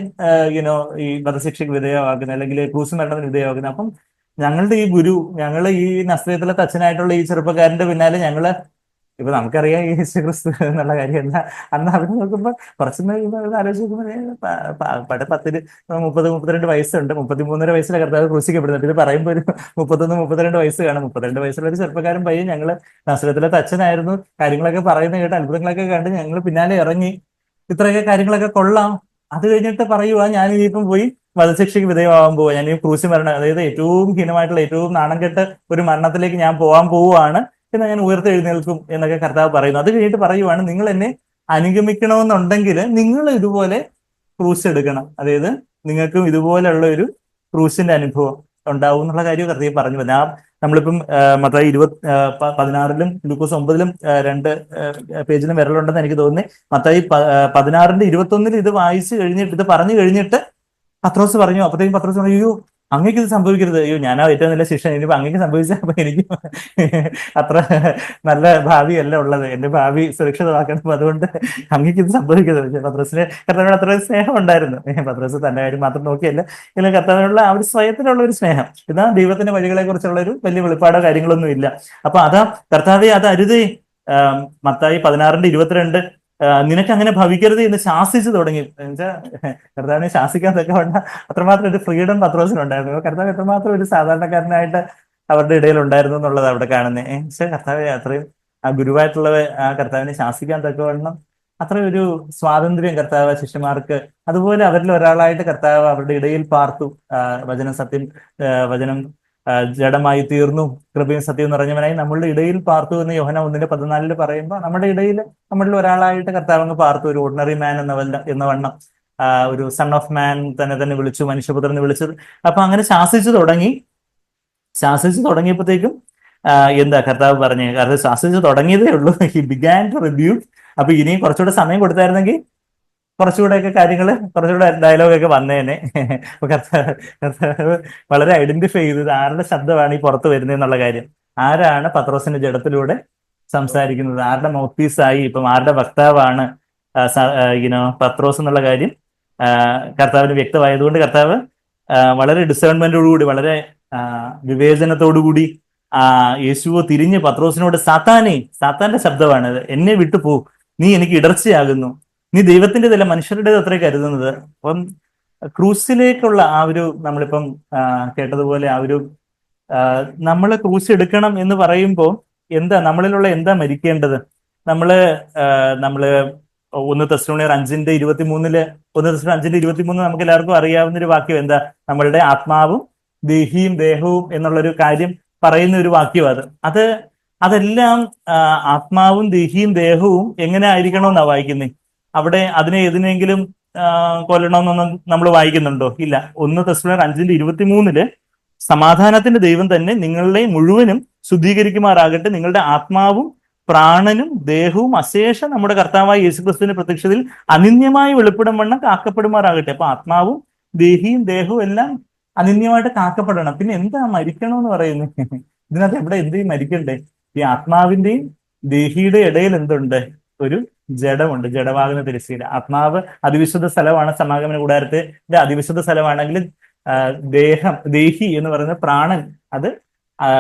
യുനോ ഈ വധശിക്ഷയ്ക്ക് വിധേയമാക്കുന്നത് അല്ലെങ്കിൽ ക്രൂശി മരണത്തിന് വിധേയമാക്കുന്നത്. അപ്പം ഞങ്ങളുടെ ഈ ഗുരു ഞങ്ങൾ ഈ നസ്രയത്തിലെ തച്ചനായിട്ടുള്ള ഈ ചെറുപ്പക്കാരന്റെ പിന്നാലെ ഞങ്ങൾ ഇപ്പൊ നമുക്കറിയാം ഈ യേശു ക്രിസ്തു എന്നുള്ള കാര്യം എന്താ? അന്ന് അവിടെ നോക്കുമ്പോൾ കുറച്ചൊന്ന് കഴിയുമ്പോൾ ആലോചിക്കുമ്പോൾ പണ്ട് പത്തിന് മുപ്പത് മുപ്പത്തിരണ്ട് വയസ്സുണ്ട്. മുപ്പത്തി മൂന്നര വയസ്സിലെ കർത്താവ് ക്രൂശിക്കപ്പെടുന്നുണ്ട് ഇത് പറയുമ്പോൾ ഒരു മുപ്പത്തൊന്ന് മുപ്പത്തിരണ്ട് വയസ്സ് കാണും. മുപ്പത്തിരണ്ട് വയസ്സുള്ള ഒരു ചെറുപ്പക്കാരൻ പയ്യൻ ഞങ്ങൾ നസ്രത്തിലെ തച്ചനായിരുന്നു കാര്യങ്ങളൊക്കെ പറയുന്ന കേട്ട് അത്ഭുതങ്ങളൊക്കെ കണ്ട് ഞങ്ങൾ പിന്നാലെ ഇറങ്ങി. ഇത്രയൊക്കെ കാര്യങ്ങളൊക്കെ കൊള്ളാം. അത് കഴിഞ്ഞിട്ട് പറയുക ഞാൻ ഇനിയിപ്പം പോയി വധശിക്ഷയ്ക്ക് വിധേയമാവാൻ പോവാ. ഞാൻ ഈ ക്രൂശി മരണം അതായത് ഏറ്റവും ഹീനമായിട്ടുള്ള ഏറ്റവും നാണം കെട്ട് ഒരു മരണത്തിലേക്ക് ഞാൻ പോകാൻ പോവുകയാണ് എന്ന് ഞാൻ ഉയർത്തെഴുന്നേൽക്കും എന്നൊക്കെ കർത്താവ് പറയുന്നു. അത് കഴിഞ്ഞിട്ട് പറയുവാണ് നിങ്ങൾ എന്നെ അനുഗമിക്കണമെന്നുണ്ടെങ്കിൽ നിങ്ങൾ ഇതുപോലെ ക്രൂസ് എടുക്കണം. അതായത് നിങ്ങൾക്കും ഇതുപോലെയുള്ള ഒരു ക്രൂസിന്റെ അനുഭവം ഉണ്ടാവും എന്നുള്ള കാര്യം കർത്താവ് പറഞ്ഞു പിന്നെ ആ നമ്മളിപ്പം മത്തായി ഇരുപത് പതിനാറിലും ഗ്ലൂക്കോസ് ഒമ്പതിലും രണ്ട് പേജിലും വിരലുണ്ടെന്ന് എനിക്ക് തോന്നുന്നു. മത്തായി പതിനാറിന്റെ ഇരുപത്തൊന്നിൽ ഇത് വായിച്ചു കഴിഞ്ഞിട്ട് ഇത് പറഞ്ഞു കഴിഞ്ഞിട്ട് പത്രോസ് പറഞ്ഞു. അപ്പത്തേക്കും പത്രോസ് പറഞ്ഞു അയ്യോ അങ്ങേക്ക് ഇത് സംഭവിക്കരുത്. അയ്യോ ഞാൻ ഏറ്റവും നല്ല ശിക്ഷ ഇനിയിപ്പോ അങ്ങേക്ക് സംഭവിച്ചാൽ അപ്പൊ എനിക്ക് അത്ര നല്ല ഭാവിയല്ല ഉള്ളത്. എന്റെ ഭാവി സുരക്ഷിതമാക്കണം. അതുകൊണ്ട് അങ്ങേക്ക് ഇത് സംഭവിക്കരുത്. പക്ഷെ പത്രസിന് കർത്താവിനോട് അത്ര സ്നേഹം ഉണ്ടായിരുന്നു. പത്രസ് തന്റെ കാര്യം മാത്രം നോക്കിയല്ല. ഇല്ല കർത്താവിനുള്ള ആ ഒരു സ്വയത്തിനുള്ള ഒരു സ്നേഹം. ഇതാ ദൈവത്തിന്റെ വഴികളെ കുറിച്ചുള്ള ഒരു വലിയ വെളിപ്പാടോ കാര്യങ്ങളൊന്നും ഇല്ല. അപ്പൊ അതാ കർത്താവെ അത് അരുതേ. മത്തായി പതിനാറിന്റെ ഇരുപത്തിരണ്ട് നിനക്ക് അങ്ങനെ ഭവിക്കരുത് എന്ന് ശാസിച്ചു തുടങ്ങി. എന്നുവെച്ചാൽ കർത്താവിനെ ശാസിക്കാൻ വേണ്ട. അത്രമാത്രം ഒരു ഫ്രീഡം പത്രോസിനുണ്ടായിരുന്നു. കർത്താവ് എത്രമാത്രം ഒരു സാധാരണക്കാരനായിട്ട് അവരുടെ ഇടയിൽ ഉണ്ടായിരുന്നു എന്നുള്ളത് അവിടെ കാണുന്നത് എന്നുവെച്ചാൽ കർത്താവ് അത്രയും ആ ഗുരുവായിട്ടുള്ള ആ കർത്താവിനെ ശാസിക്കാൻ തക്കവണ്ണം അത്ര ഒരു സ്വാതന്ത്ര്യം കർത്താവ് ശിഷ്യന്മാർക്ക് അതുപോലെ അവരിൽ ഒരാളായിട്ട് കർത്താവ് അവരുടെ ഇടയിൽ പാർത്തു. വചനം സത്യം വചനം ജഡമായി തീർന്നു. കൃപയും സത്യവും നിറഞ്ഞവനായി നമ്മളുടെ ഇടയിൽ പാർത്തു എന്ന് യോഹന ഒന്നിന്റെ പതിനാലിൽ പറയുമ്പോൾ നമ്മുടെ ഇടയിൽ നമ്മളിൽ ഒരാളായിട്ട് കർത്താവ് അങ്ങ് പാർത്തു. ഒരു ഓർഡിനറി മാൻ എന്ന എന്ന വണ്ണം. ഒരു സൺ ഓഫ് മാൻ തന്നെ തന്നെ വിളിച്ചു മനുഷ്യപുത്രനെ വിളിച്ചത് അപ്പൊ അങ്ങനെ ശാസിച്ചു തുടങ്ങി. ശാസിച്ചു തുടങ്ങിയപ്പോഴത്തേക്കും എന്താ കർത്താവ് പറഞ്ഞു? കർത്താവ് ശാസിച്ചു തുടങ്ങിയതേ ഉള്ളൂ. ഹി ബിഗാൻ ടു റിബ്യൂട്ട് അപ്പൊ ഇനിയും കുറച്ചുകൂടെ സമയം കൊടുത്തായിരുന്നെങ്കിൽ കുറച്ചുകൂടെയൊക്കെ കാര്യങ്ങൾ കുറച്ചുകൂടെ ഡയലോഗൊക്കെ വന്നേനെ. കർത്താവ് വളരെ ഐഡന്റിഫൈ ചെയ്തത് ആരുടെ ശബ്ദമാണ് ഈ പുറത്ത് വരുന്നത് എന്നുള്ള കാര്യം. ആരാണ് പത്രോസിന്റെ ജഡത്തിലൂടെ സംസാരിക്കുന്നത്? ആരുടെ മൗത്ത് പീസ് ആയി? ഇപ്പം ആരുടെ വക്താവാണ് ഇനോ പത്രോസ് എന്നുള്ള കാര്യം? കർത്താവിന് വ്യക്തമായതുകൊണ്ട് കർത്താവ് വളരെ ഡിസേൺമെന്റോടുകൂടി വളരെ വിവേചനത്തോടുകൂടി ആ യേശുവോ തിരിഞ്ഞ് പത്രോസിനോട് സാത്താനെ സാത്താന്റെ ശബ്ദമാണ് എന്നെ വിട്ടുപോ നീ എനിക്ക് ഇടർച്ചയാകുന്നു. നീ ദൈവത്തിന്റെതല്ല മനുഷ്യരുടേത് അത്രേ കരുതുന്നത്. അപ്പം ക്രൂസിലേക്കുള്ള ആ ഒരു നമ്മളിപ്പം കേട്ടതുപോലെ ആ ഒരു നമ്മൾ ക്രൂസ് എടുക്കണം എന്ന് പറയുമ്പോൾ എന്താ നമ്മളിലുള്ള എന്താ മരിക്കേണ്ടത്? നമ്മൾ നമ്മൾ ഒന്ന് തെസ്ലോണിയർ അഞ്ചിന്റെ ഇരുപത്തി മൂന്നിൽ ഒന്ന് തെസ്ലോണിയർ അഞ്ചിന്റെ ഇരുപത്തി മൂന്ന് നമുക്ക് എല്ലാവർക്കും അറിയാവുന്ന ഒരു വാക്യം എന്താ? നമ്മളുടെ ആത്മാവും ദേഹിയും ദേഹവും എന്നുള്ളൊരു കാര്യം പറയുന്ന ഒരു വാക്യം അത്. അത് അതെല്ലാം ആത്മാവും ദേഹിയും ദേഹവും എങ്ങനെ ആയിരിക്കണമെന്നാ വായിക്കുന്നത് അവിടെ അതിനെ ഏതിനെങ്കിലും കൊല്ലണമെന്നൊന്നും നമ്മൾ വായിക്കുന്നുണ്ടോ? ഇല്ല. ഒന്ന് തസ്മിനർ അഞ്ചിന്റെ ഇരുപത്തി മൂന്നിൽ സമാധാനത്തിന്റെ ദൈവം തന്നെ നിങ്ങളുടെ മുഴുവനും ശുദ്ധീകരിക്കുമാറാകട്ടെ നിങ്ങളുടെ ആത്മാവും പ്രാണനും ദേഹവും അശേഷം നമ്മുടെ കർത്താവായ യേശുക്രിസ്തുവിന്റെ പ്രത്യക്ഷത്തിൽ അനിന്യമായി വെളിപ്പെടും വണ്ണം കാക്കപ്പെടുമാറാകട്ടെ. അപ്പൊ ആത്മാവും ദേഹിയും ദേഹവും എല്ലാം അനിന്യമായിട്ട് കാക്കപ്പെടണം. പിന്നെ എന്താ മരിക്കണമെന്ന് പറയുന്നത്? ഇതിനകത്ത് എവിടെ എന്തെയും മരിക്കണ്ടേ? ഈ ആത്മാവിന്റെയും ദേഹിയുടെ ഇടയിൽ എന്തുണ്ട്? ഒരു ജഡമുണ്ട്. ജഡമാകുന്ന തിരശ്ശീല. ആത്മാവ് അതിവിശുദ്ധ സ്ഥലമാണ്. സമാഗമന കൂടാരത്തിന്റെ അതിവിശുദ്ധ സ്ഥലമാണെങ്കിൽ ദേഹം ദേഹി എന്ന് പറയുന്ന പ്രാണൻ അത്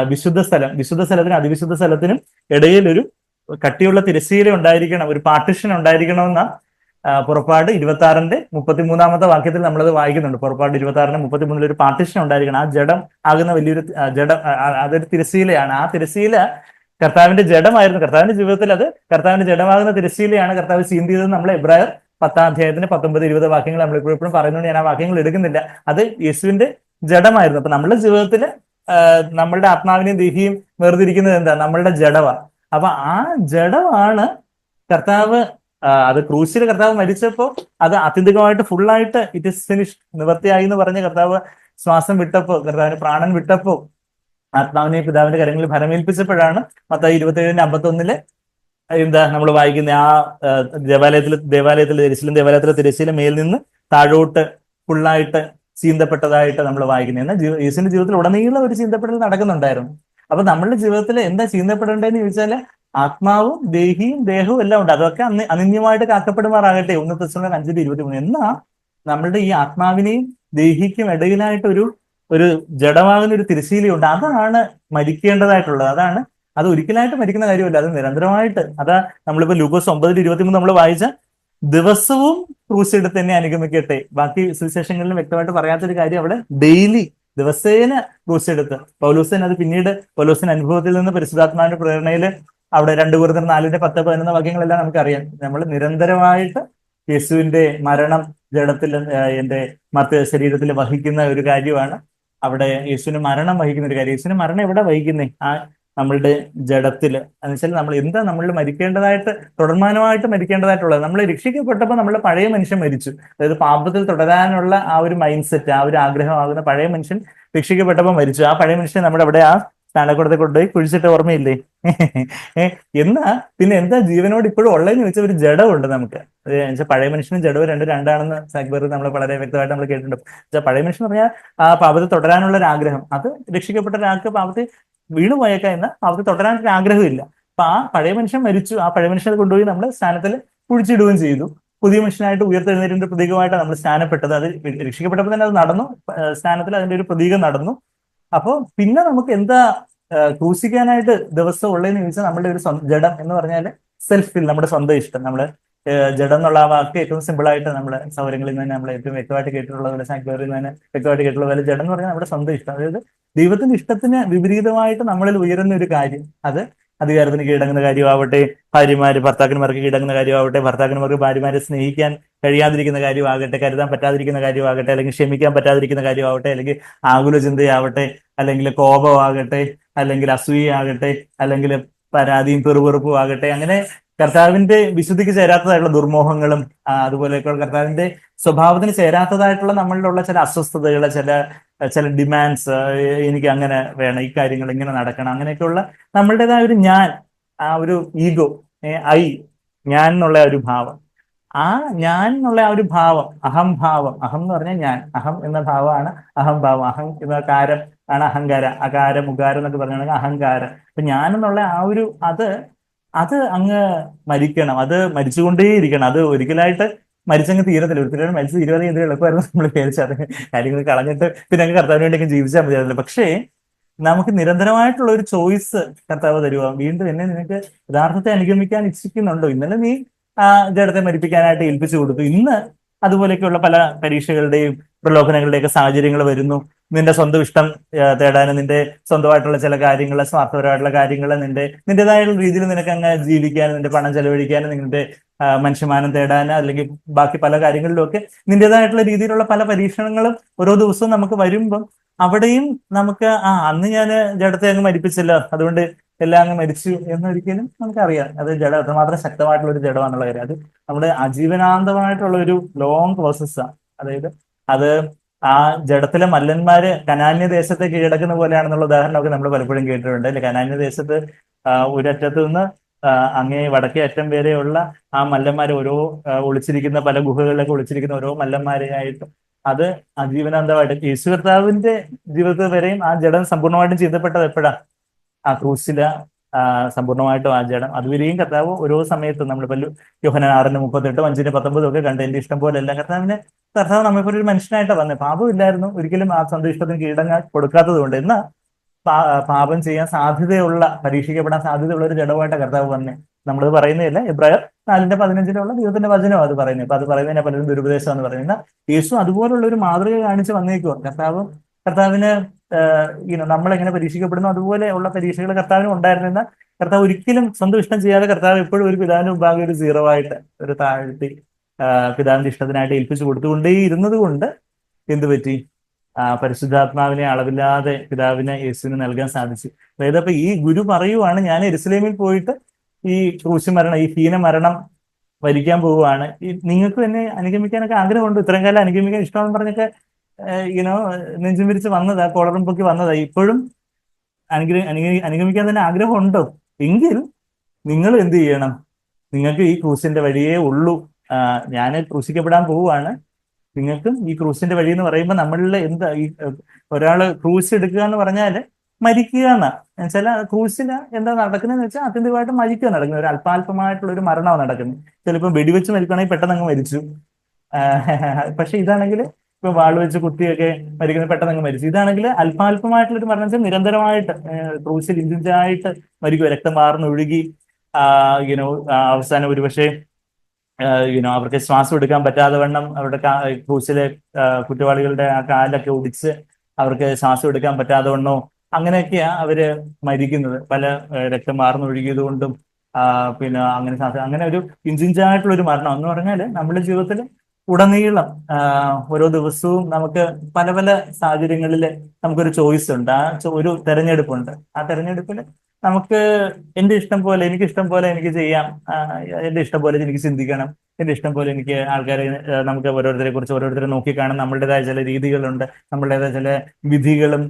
വിശുദ്ധ സ്ഥലം. വിശുദ്ധ സ്ഥലത്തിനും അതിവിശുദ്ധ സ്ഥലത്തിനും ഇടയിൽ ഒരു കട്ടിയുള്ള തിരശ്ശീല ഉണ്ടായിരിക്കണം. ഒരു പാർട്ടിഷൻ ഉണ്ടായിരിക്കണമെന്ന പുറപ്പാട് ഇരുപത്തി ആറിന്റെ മുപ്പത്തിമൂന്നാമത്തെ വാക്യത്തിൽ നമ്മളത് വായിക്കുന്നുണ്ട്. പുറപ്പാട് ഇരുപത്തി ആറിന്റെ മുപ്പത്തിമൂന്നിൽ ഒരു പാർട്ടിഷൻ ഉണ്ടായിരിക്കണം. ആ ജഡം ആകുന്ന വലിയൊരു ജഡം അതൊരു തിരശ്ശീലയാണ്. ആ തിരശ്ശീല കർത്താവിന്റെ ജഡമായിരുന്നു. കർത്താവിന്റെ ജീവിതത്തിൽ അത് കർത്താവിന്റെ ജഡമാകുന്ന തിരശ്ശീലയാണ് കർത്താവ് ചീന്തിയത് നമ്മൾ എബ്രായർ പത്താം അധ്യായത്തിന് പത്തൊമ്പത് ഇരുപത് വാക്യങ്ങൾ നമ്മൾ ഇപ്പോഴും പറയുന്നുണ്ട്. ഞാൻ ആ വാക്യങ്ങൾ എടുക്കുന്നില്ല. അത് യേശുവിന്റെ ജഡമായിരുന്നു. അപ്പൊ നമ്മുടെ ജീവിതത്തിൽ നമ്മളുടെ ആത്മാവിനെയും ദേഹിയും വേർതിരിക്കുന്നത് എന്താ? നമ്മളുടെ ജഡമാണ് അപ്പൊ ആ ജഡമാണ് കർത്താവ് അത് ക്രൂശിൽ കർത്താവ് മരിച്ചപ്പോൾ അത് ആത്യന്തികമായിട്ട് ഫുള്ളായിട്ട് ഇറ്റ് ഇസ് ഫിനിഷ് നിവർത്തിയായി എന്ന് പറഞ്ഞ് കർത്താവ് ശ്വാസം വിട്ടപ്പോ കർത്താവിന് പ്രാണൻ വിട്ടപ്പോ ആത്മാവിനെ പിതാവിന്റെ കരങ്ങളിൽ ഭരമേൽപ്പിച്ചപ്പോഴാണ് മത്തായി ഇരുപത്തേഴിന്റെ അമ്പത്തൊന്നിൽ എന്താ നമ്മൾ വായിക്കുന്ന ആ ദേവാലയത്തിലെ ദേവാലയത്തിലെ തിരശ്ശീലും ദേവാലയത്തിലെ തിരശ്ശീലും മേൽ നിന്ന് താഴോട്ട് ഫുള്ളായിട്ട് ചീന്തപ്പെട്ടതായിട്ട് നമ്മൾ വായിക്കുന്നത് എന്നാൽ യേശുവിന്റെ ജീവിതത്തിൽ ഉടനീളം ഒരു ചീന്തപ്പെടൽ നടക്കുന്നുണ്ടായിരുന്നു. അപ്പൊ നമ്മളുടെ ജീവിതത്തിൽ എന്താ ചീന്തപ്പെടേണ്ടതെന്ന് ചോദിച്ചാൽ ആത്മാവും ദേഹിയും ദേഹവും എല്ലാം ഉണ്ട്. അതൊക്കെ അന്ന് അനിന്യമായിട്ട് കാക്കപ്പെടുമാറാകട്ടെ. ഒന്ന് തെസ്സലോനിക്കർ അഞ്ചിന്റെ ഇരുപത്തി മൂന്ന് എന്നാ നമ്മളുടെ ഈ ആത്മാവിനെയും ദേഹിക്കും ഇടയിലായിട്ട് ഒരു ജഡമാകുന്ന ഒരു തിരശീലയുണ്ട് അതാണ് മരിക്കേണ്ടതായിട്ടുള്ളത്. അതാണ് അത് ഒരിക്കലായിട്ട് മരിക്കുന്ന കാര്യമല്ല. അത് നിരന്തരമായിട്ട് അതാ നമ്മളിപ്പോ ലൂക്കോസ് ഒമ്പതിൽ ഇരുപത്തിമൂന്ന് നമ്മൾ വായിച്ച ദിവസവും ക്രൂശെടുത്ത് തന്നെ അനുഗമിക്കട്ടെ. ബാക്കി സുവിശേഷങ്ങളിലും വ്യക്തമായിട്ട് പറയാത്തൊരു കാര്യം അവിടെ ഡെയിലി ദിവസേന ക്രൂശെടുത്ത് പൗലൂസൻ അത് പിന്നീട് പൗലോസൻ അനുഭവത്തിൽ നിന്ന് പരിശുദ്ധാത്മാവിന്റെ പ്രേരണയിൽ അവിടെ രണ്ട് കൂടുതൽ നാലിന്റെ പത്ത് പതിനൊന്ന് വാക്യങ്ങളെല്ലാം നമുക്കറിയാം. നമ്മൾ നിരന്തരമായിട്ട് യേശുവിന്റെ മരണം ജഡത്തിൽ എന്റെ മറ്റ് ശരീരത്തിൽ വഹിക്കുന്ന ഒരു കാര്യമാണ് അവിടെ യേശുവിന് മരണം വഹിക്കുന്ന ഒരു കാര്യം. യേശുവിന് മരണം എവിടെ വഹിക്കുന്നേ? ആ നമ്മളുടെ ജഡത്തിൽ. എന്നുവെച്ചാൽ നമ്മൾ എന്താ നമ്മൾ മരിക്കേണ്ടതായിട്ട് തുടർമാനമായിട്ട് മരിക്കേണ്ടതായിട്ടുള്ളത്? നമ്മൾ രക്ഷിക്കപ്പെട്ടപ്പോൾ നമ്മുടെ പഴയ മനുഷ്യൻ മരിച്ചു. അതായത് പാപത്തിൽ തുടരാനുള്ള ആ ഒരു മൈൻഡ് സെറ്റ് ആ ഒരു ആഗ്രഹമാകുന്ന പഴയ മനുഷ്യൻ രക്ഷിക്കപ്പെട്ടപ്പോൾ മരിച്ചു. ആ പഴയ മനുഷ്യൻ നമ്മുടെ അവിടെ ആ സ്നാനക്കുടത്തെ കൊണ്ടുപോയി കുഴിച്ചിട്ട് ഓർമ്മയില്ലേ? എന്നാ പിന്നെ എന്താ ജീവനോട് ഇപ്പോഴും ഉള്ളതെന്ന് വെച്ചാൽ ഒരു ജഡമുണ്ട് നമുക്ക്. പഴയ മനുഷ്യനും ജഡവും രണ്ടും രണ്ടാണെന്ന് സാക്ബർ നമ്മൾ വളരെ വ്യക്തമായിട്ട് നമ്മൾ കേട്ടിട്ടുണ്ട്. പഴയ മനുഷ്യൻ പറഞ്ഞാൽ ആ പാപത്തെ തുടരാനുള്ള ഒരു ആഗ്രഹം. അത് രക്ഷിക്കപ്പെട്ട ഒരാൾക്ക് പാപത്ത് വീണു പോയേക്കാം എന്ന് പാപത്തെ തുടരാനുള്ള ആഗ്രഹമില്ല അപ്പൊ ആ പഴയ മനുഷ്യൻ മരിച്ചു. ആ പഴയ മനുഷ്യനെ കൊണ്ടുപോയി നമ്മൾ സ്ഥാനത്തിൽ കുഴിച്ചിടുകയും ചെയ്തു. പുതിയ മനുഷ്യനായിട്ട് ഉയർത്തെഴുന്നേറ്റിന്റെ പ്രതീകമായിട്ട് നമ്മൾ സ്നാനപ്പെട്ടത്. അത് രക്ഷിക്കപ്പെട്ടപ്പോൾ തന്നെ അത് നടന്നു. സ്ഥാനത്തിൽ അതിന്റെ ഒരു പ്രതീകം നടന്നു. അപ്പോൾ പിന്നെ നമുക്ക് എന്താ സൂക്ഷിക്കാനായിട്ട് ദിവസം ഉള്ളതെന്ന് ചോദിച്ചാൽ നമ്മുടെ ഒരു ജഡം എന്ന് പറഞ്ഞാൽ സെൽഫ് ഫിൽ നമ്മുടെ സ്വന്തം ഇഷ്ടം. നമ്മൾ ജഡം എന്നുള്ള ആ വാക്ക് ഏറ്റവും സിമ്പിൾ ആയിട്ട് നമ്മുടെ സൗകര്യങ്ങളിൽ നിന്ന് നമ്മൾ ഏറ്റവും വ്യക്തമായിട്ട് കേട്ടിട്ടുള്ള പോലെ സാങ്ക്വറിൽ നിന്ന് വ്യക്തമായിട്ട് കേട്ടിട്ടുള്ള പോലെ ജഡം എന്ന് പറഞ്ഞാൽ നമ്മുടെ സ്വന്തം ഇഷ്ടം. അതായത് ദൈവത്തിന്റെ ഇഷ്ടത്തിന് വിപരീതമായിട്ട് നമ്മളിൽ ഉയരുന്ന ഒരു കാര്യം. അത് അധികാരത്തിന് കീഴടങ്ങുന്ന കാര്യമാവട്ടെ ഭാര്യമാര് ഭർത്താക്കന്മാർക്ക് കീഴടങ്ങുന്ന കാര്യമാവട്ടെ ഭർത്താക്കന്മാർക്ക് ഭാര്യമാരെ സ്നേഹിക്കാൻ കഴിയാതിരിക്കുന്ന കാര്യമാകട്ടെ കരുതാൻ പറ്റാതിരിക്കുന്ന കാര്യമാകട്ടെ അല്ലെങ്കിൽ ക്ഷമിക്കാൻ പറ്റാതിരിക്കുന്ന കാര്യമാവട്ടെ അല്ലെങ്കിൽ ആകുല ചിന്തയാവട്ടെ അല്ലെങ്കിൽ കോപമാകട്ടെ അല്ലെങ്കിൽ അസൂയയാകട്ടെ അല്ലെങ്കിൽ പരാതിയും പെറുപെറുപ്പും ആകട്ടെ അങ്ങനെ കർത്താവിന്റെ വിശുദ്ധിക്ക് ചേരാത്തതായിട്ടുള്ള ദുർമോഹങ്ങളും അതുപോലെ കർത്താവിന്റെ സ്വഭാവത്തിന് ചേരാത്തതായിട്ടുള്ള നമ്മളിലുള്ള ചില അസ്വസ്ഥതകൾ ചില ചില ഡിമാൻഡ്സ് എനിക്ക് അങ്ങനെ വേണം ഈ കാര്യങ്ങൾ ഇങ്ങനെ നടക്കണം അങ്ങനെയൊക്കെയുള്ള നമ്മളുടേതായ ഒരു ഞാൻ ആ ഒരു ഈഗോ ഐ ഞാൻ എന്നുള്ള ഒരു ഭാവം. ആ ഞാൻ എന്നുള്ള ആ ഒരു ഭാവം അഹംഭാവം അഹം എന്ന് പറഞ്ഞാൽ ഞാൻ അഹം എന്ന ഭാവമാണ് അഹംഭാവം അഹം എന്ന കാരം ആണ് അഹങ്കാര അകാരം ഉകാരം എന്നൊക്കെ പറഞ്ഞാണെങ്കിൽ അഹങ്കാരം. അപ്പൊ ഞാൻ എന്നുള്ള ആ ഒരു അത് അത് അങ്ങ് മരിക്കണം അത് മരിച്ചുകൊണ്ടേയിരിക്കണം അത് ഒരിക്കലായിട്ട് മരിച്ചങ്ങ് തീരത്തില്ല. ഒരിക്കലും മരിച്ചു തീരുവാതെ എന്തൊരു എളുപ്പമായിരുന്നു നമ്മൾ വിചാരിച്ചത്. കാര്യങ്ങൾ കളഞ്ഞിട്ട് പിന്നെ അങ്ങ് കർത്താവിന് വേണ്ടി ജീവിച്ചാൽ മതിയായിരുന്നു പക്ഷേ നമുക്ക് നിരന്തരമായിട്ടുള്ള ഒരു ചോയ്സ് കർത്താവ് തരുക വീണ്ടും എന്നെ നിനക്ക് യഥാർത്ഥത്തെ അനുഗമിക്കാൻ ഇച്ഛിക്കുന്നുണ്ടോ? ഇന്നലെ നീ ജഡത്തെ മരിപ്പിക്കാനായിട്ട് ഏൽപ്പിച്ചു കൊടുത്തു. ഇന്ന് അതുപോലെയൊക്കെയുള്ള പല പരീക്ഷകളുടെയും പ്രലോഭനങ്ങളുടെയൊക്കെ സാഹചര്യങ്ങൾ വരുന്നു. നിന്റെ സ്വന്തം ഇഷ്ടം തേടാനും നിന്റെ സ്വന്തമായിട്ടുള്ള ചില കാര്യങ്ങൾ സ്വാർത്ഥപരമായിട്ടുള്ള കാര്യങ്ങൾ നിന്റെ നിന്റേതായുള്ള രീതിയിൽ നിനക്ക് അങ്ങ് ജീവിക്കാനും നിന്റെ പണം ചെലവഴിക്കാനും നിന്റെ മനുഷ്യമാനം തേടാൻ അല്ലെങ്കിൽ ബാക്കി പല കാര്യങ്ങളിലും ഒക്കെ നിന്റേതായിട്ടുള്ള രീതിയിലുള്ള പല പരീക്ഷണങ്ങളും ഓരോ ദിവസവും നമുക്ക് വരുമ്പം അവിടെയും നമുക്ക് ആ അന്ന് ഞാൻ ജഡത്തെ അങ്ങ് മരിപ്പിച്ചല്ലോ അതുകൊണ്ട് എല്ലാം അങ്ങ് മരിച്ചു എന്നൊരിക്കലും നമുക്കറിയാം. അത് ജഡം അത്രമാത്രം ശക്തമായിട്ടുള്ള ഒരു ജഡമാണെന്നുള്ള കാര്യം. അത് നമ്മുടെ അജീവനാന്തമായിട്ടുള്ള ഒരു ലോങ് പ്രോസസ്സാണ് അതായത് അത് ആ ജഡത്തിലെ മല്ലന്മാര് കനാന്യ ദേശത്തെ കീഴടക്കുന്ന പോലെയാണെന്നുള്ള ഉദാഹരണമൊക്കെ നമ്മൾ പലപ്പോഴും കേട്ടിട്ടുണ്ട്. അല്ലെ? കനാന്യ ദേശത്ത് ഒരറ്റത്ത് നിന്ന് അങ്ങേ വടക്കേ അറ്റം വരെയുള്ള ആ മല്ലന്മാർ ഓരോ ഒളിച്ചിരിക്കുന്ന പല ഗുഹകളിലൊക്കെ ഒളിച്ചിരിക്കുന്ന ഓരോ മല്ലന്മാരെയായിട്ടും അത് അജീവനാന്തമായിട്ട് യേശു കർത്താവിന്റെ ജീവിതത്തിൽ വരെയും ആ ജഡം സമ്പൂർണമായിട്ടും ചെയ്തപ്പെട്ടത് എപ്പോഴാ? ആ ക്രൂശില സമ്പൂർണമായിട്ടും ആ ജഡം. അതുവരെയും കർത്താവ് ഓരോ സമയത്തും നമ്മളിപ്പോ യോഹന ആറിന് മുപ്പത്തെട്ടും അഞ്ചിന് പത്തൊമ്പതും ഒക്കെ കണ്ട് എന്റെ ഇഷ്ടം പോലെ എല്ലാം കർത്താവിന് കർത്താവ് നമ്മളിപ്പോ ഒരു മനുഷ്യനായിട്ടാണ് വന്നത്. പാപമില്ലായിരുന്നു. ഒരിക്കലും ആ സന്തോഷത്തിന് കീടങ്ങൾ കൊടുക്കാത്തത് കൊണ്ട് എന്നാ പാപം ചെയ്യാൻ സാധ്യതയുള്ള പരീക്ഷിക്കപ്പെടാൻ സാധ്യതയുള്ള ഒരു ജഡമായിട്ട് കർത്താവ് വന്നേ നമ്മളത് പറയുന്നില്ല ഇബ്രാഹിം നാലിന്റെ പതിനഞ്ചിലുള്ള ദൈവത്തിന്റെ വചനം അത് പറയുന്നത്. അപ്പൊ അത് പറയുന്നതിനെ പലരും എന്ന് പറയുന്നത് യേശു അതുപോലുള്ള ഒരു മാതൃക കാണിച്ച് വന്നേക്കുവാൻ കർത്താവ് കർത്താവിന് നമ്മൾ എങ്ങനെ പരീക്ഷിക്കപ്പെടുന്നു? അതുപോലെ ഉള്ള പരീക്ഷകൾ കർത്താവിന് ഉണ്ടായിരുന്നില്ല. കർത്താവ് ഒരിക്കലും സ്വന്തം ഇഷ്ടം ചെയ്യാതെ കർത്താവ് എപ്പോഴും ഒരു പിതാവിന് മുമ്പാകെ ഒരു സീറോ ആയിട്ട് ഒരു താഴ്ത്തി പിതാവിന്റെ ഇഷ്ടത്തിനായിട്ട് ഏൽപ്പിച്ചു കൊടുത്തുകൊണ്ടേ ഇരുന്നത് കൊണ്ട് എന്ത് പറ്റി? പരിശുദ്ധാത്മാവിനെ അളവില്ലാതെ പിതാവിനെ യേശുവിന് നൽകാൻ സാധിച്ചു. അതായത് അപ്പൊ ഈ ഗുരു പറയുവാണ് ഞാൻ എരുസലേമിൽ പോയിട്ട് ഈ ക്രൂശ് മരണം ഈ ഹീന മരണം വരിക്കാൻ പോവുകയാണ്. ഈ നിങ്ങൾക്ക് തന്നെ അനുഗമിക്കാനൊക്കെ ആഗ്രഹമുണ്ട്. ഇത്രയും കാലം അനുഗമിക്കാൻ ഇഷ്ടമാണെന്ന് പറഞ്ഞൊക്കെ ഇനോ നെഞ്ചും വിരിച്ച് വന്നതാ കോളറും പൊക്കി വന്നതാ. ഇപ്പോഴും അനുഗ്രഹ അനുഗ- അനുഗമിക്കാൻ തന്നെ ആഗ്രഹമുണ്ടോ? എങ്കിൽ നിങ്ങൾ എന്ത് ചെയ്യണം? നിങ്ങൾക്ക് ഈ ക്രൂസിന്റെ വഴിയേ ഉള്ളൂ. ഞാൻ ക്രൂശിക്കപ്പെടാൻ പോവുകയാണ്. നിങ്ങൾക്കും ഈ ക്രൂസിന്റെ വഴി എന്ന് പറയുമ്പോൾ നമ്മളിൽ എന്താ ഈ ഒരാൾ ക്രൂസ് എടുക്കുക എന്ന് പറഞ്ഞാൽ മരിക്കുക എന്നാ. എന്നുവെച്ചാൽ ക്രൂസിന് എന്താ നടക്കുന്നതെന്ന് വെച്ചാൽ അത്യന്തികമായിട്ട് മരിക്കുക നടക്കുന്നത്. ഒരു അല്പാൽപമായിട്ടുള്ള ഒരു മരണമാണ് നടക്കുന്നത്. ചിലപ്പോൾ വെടിവെച്ച് മരിക്കണമെങ്കിൽ പെട്ടെന്ന് അങ്ങ് മരിച്ചു. പക്ഷെ ഇതാണെങ്കിൽ ഇപ്പൊ വാൾ വെച്ച് കുത്തിയൊക്കെ മരിക്കുന്നത് പെട്ടെന്ന് അങ്ങ് മരിച്ചു. ഇതാണെങ്കിൽ അല്പാൽപമായിട്ടുള്ള ഒരു മരണം വെച്ചാൽ നിരന്തരമായിട്ട് ക്രൂസിൽ ഇഞ്ചിഞ്ചായിട്ട് മരിക്കുക. രക്തം മാർന്ന് ഒഴുകി ഇങ്ങനെ അവസാനം ഒരുപക്ഷെ യുനോ അവർക്ക് ശ്വാസം എടുക്കാൻ പറ്റാതെ വണ്ണം അവരുടെ ക്രൂസിലെ കുറ്റവാളികളുടെ ആ കാലൊക്കെ ഒടിച്ച് അവർക്ക് ശ്വാസം എടുക്കാൻ പറ്റാതെ വണ്ണോ അങ്ങനെയൊക്കെയാണ് അവർ മരിക്കുന്നത്. പല രക്തം മാർന്നൊഴുകിയത് കൊണ്ടും പിന്നെ അങ്ങനെ അങ്ങനെ ഒരു ഇഞ്ചിഞ്ചായിട്ടുള്ള ഒരു മരണം. എന്ന് പറഞ്ഞാൽ നമ്മുടെ ജീവിതത്തിൽ ഉടനീളം ഓരോ ദിവസവും നമുക്ക് പല പല സാഹചര്യങ്ങളിൽ നമുക്കൊരു ചോയ്സ് ഉണ്ട്. ആ ഒരു തെരഞ്ഞെടുപ്പുണ്ട്. ആ തെരഞ്ഞെടുപ്പിൽ നമുക്ക് എന്റെ ഇഷ്ടം പോലെ എനിക്ക് ഇഷ്ടം പോലെ എനിക്ക് ചെയ്യാം. എന്റെ ഇഷ്ടം പോലെ എനിക്ക് ചിന്തിക്കണം. എന്റെ ഇഷ്ടം പോലെ എനിക്ക് ആൾക്കാരെ നമുക്ക് ഓരോരുത്തരെ കുറിച്ച് ഓരോരുത്തരെ നോക്കിക്കാണാൻ നമ്മളുടേതായ ചില രീതികളുണ്ട്. നമ്മളുടേതായ ചില വിധികളും